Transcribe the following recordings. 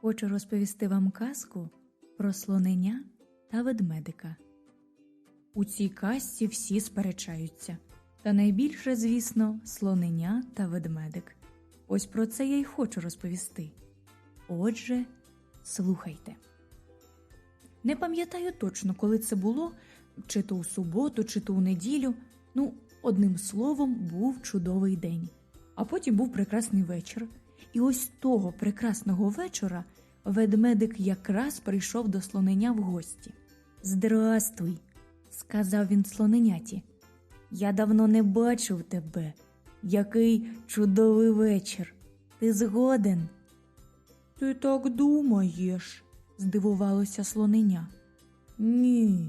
Хочу розповісти вам казку про слонення та ведмедика. У цій казці всі сперечаються, та найбільше, звісно, слонення та ведмедик. Ось про це я й хочу розповісти. Отже, слухайте. Не пам'ятаю точно, коли це було, чи то у суботу, чи то у неділю. Ну, одним словом, був чудовий день. А потім був прекрасний вечір. І ось того прекрасного вечора ведмедик якраз прийшов до слонення в гості. Здрастуй, сказав він слоненяті. Я давно не бачив тебе. Який чудовий вечір. Ти згоден? Ти так думаєш, здивувалося слоненя. Ні.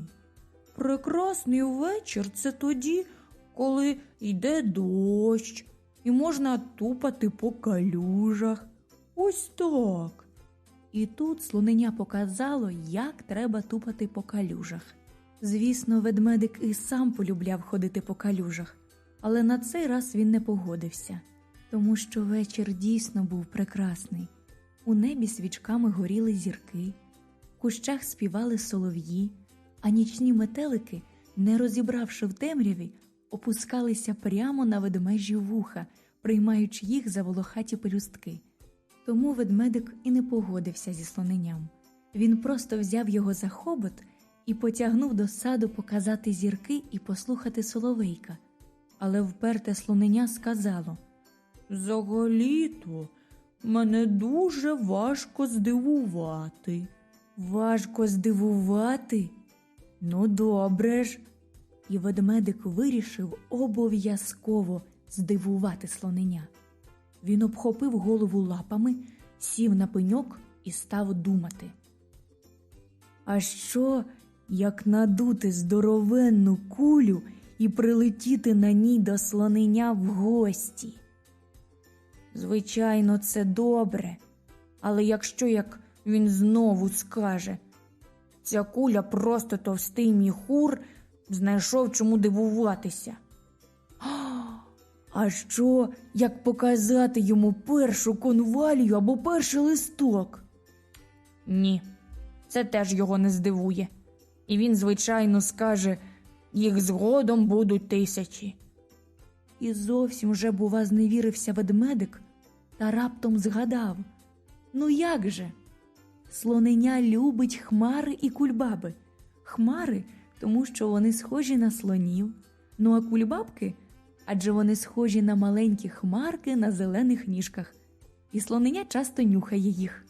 Прекрасний вечір це тоді, коли йде дощ, і можна тупати по калюжах. Ось так. І тут слоненя показало, як треба тупати по калюжах. Звісно, ведмедик і сам полюбляв ходити по калюжах, але на цей раз він не погодився, тому що вечір дійсно був прекрасний. У небі свічками горіли зірки, в кущах співали солов'ї, а нічні метелики, не розібравши в темряві, опускалися прямо на ведмежі вуха, приймаючи їх за волохаті пелюстки. Тому ведмедик і не погодився зі слоненням. Він просто взяв його за хобот і потягнув до саду показати зірки і послухати соловейка. Але вперте слоненя сказало Взагалі-то мене дуже важко здивувати. Важко здивувати? Ну, добре ж. І ведмедик вирішив обов'язково здивувати слоненя. Він обхопив голову лапами, сів на пеньок і став думати. А що, як надути здоровенну кулю і прилетіти на ній до слоненя в гості? Звичайно, це добре, але якщо як він знову скаже, ця куля просто товстий міхур, знайшов чому дивуватися. А що, як показати йому першу конвалію або перший листок? Ні, це теж його не здивує. І він, звичайно, скаже їх згодом будуть тисячі. І зовсім вже, бува, зневірився ведмедик та раптом згадав Ну як же? Слоненя любить хмари і кульбаби. Хмари, тому що вони схожі на слонів, ну а кульбабки адже вони схожі на маленькі хмарки на зелених ніжках, і слоненя часто нюхає їх.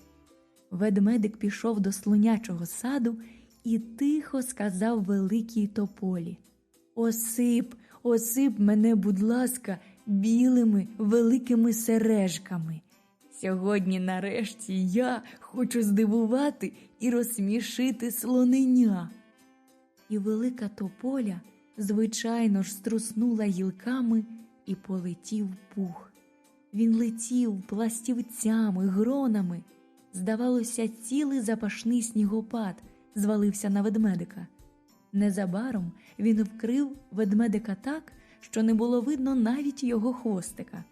Ведмедик пішов до слонячого саду і тихо сказав великій тополі Осип, осип мене, будь ласка, білими великими сережками. Сьогодні, нарешті, я хочу здивувати і розсмішити слоненя. І велика тополя, звичайно ж, струснула гілками і полетів пух. Він летів пластівцями, гронами. Здавалося, цілий запашний снігопад звалився на ведмедика. Незабаром він вкрив ведмедика так, що не було видно навіть його хвостика,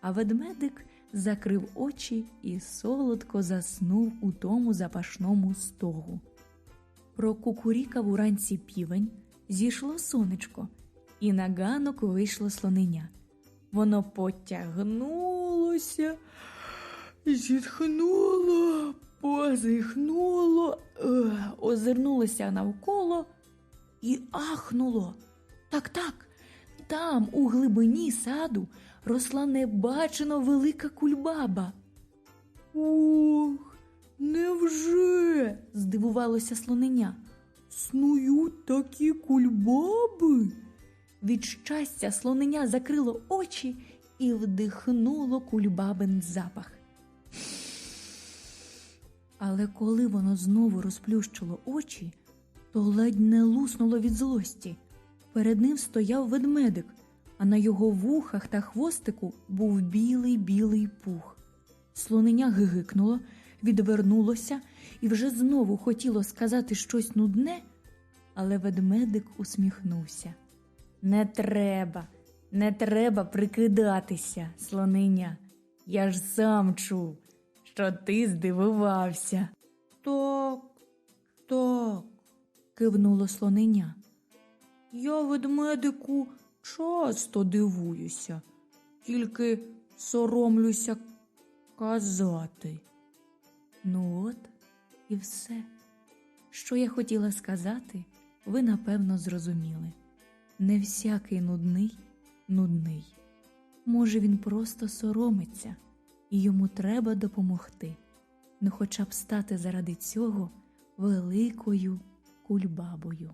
а ведмедик закрив очі і солодко заснув у тому запашному стогу. Прокукурікав уранці півень, зійшло сонечко, і на ганок вийшло слоненя. Воно потягнулося, зітхнуло, позихнуло, озирнулося навколо і ахнуло. Так, так, там, у глибині саду, росла небачено велика кульбаба. Ох, невже? здивувалося слоненя. Снують такі кульбаби. Від щастя слоненя закрило очі і вдихнуло кульбабин запах. Але коли воно знову розплющило очі, то ледь не луснуло від злості. Перед ним стояв ведмедик, а на його вухах та хвостику був білий білий пух. Слоненя гигикнуло, відвернулося і вже знову хотіло сказати щось нудне, але ведмедик усміхнувся. Не треба, не треба прикидатися, слоненя. Я ж сам чув, що ти здивувався. Так, так, кивнуло слоненя. Я ведмедику часто дивуюся, тільки соромлюся казати. Ну от і все. Що я хотіла сказати, ви напевно зрозуміли. Не всякий нудний нудний. Може, він просто соромиться, і йому треба допомогти, ну хоча б стати заради цього великою кульбабою.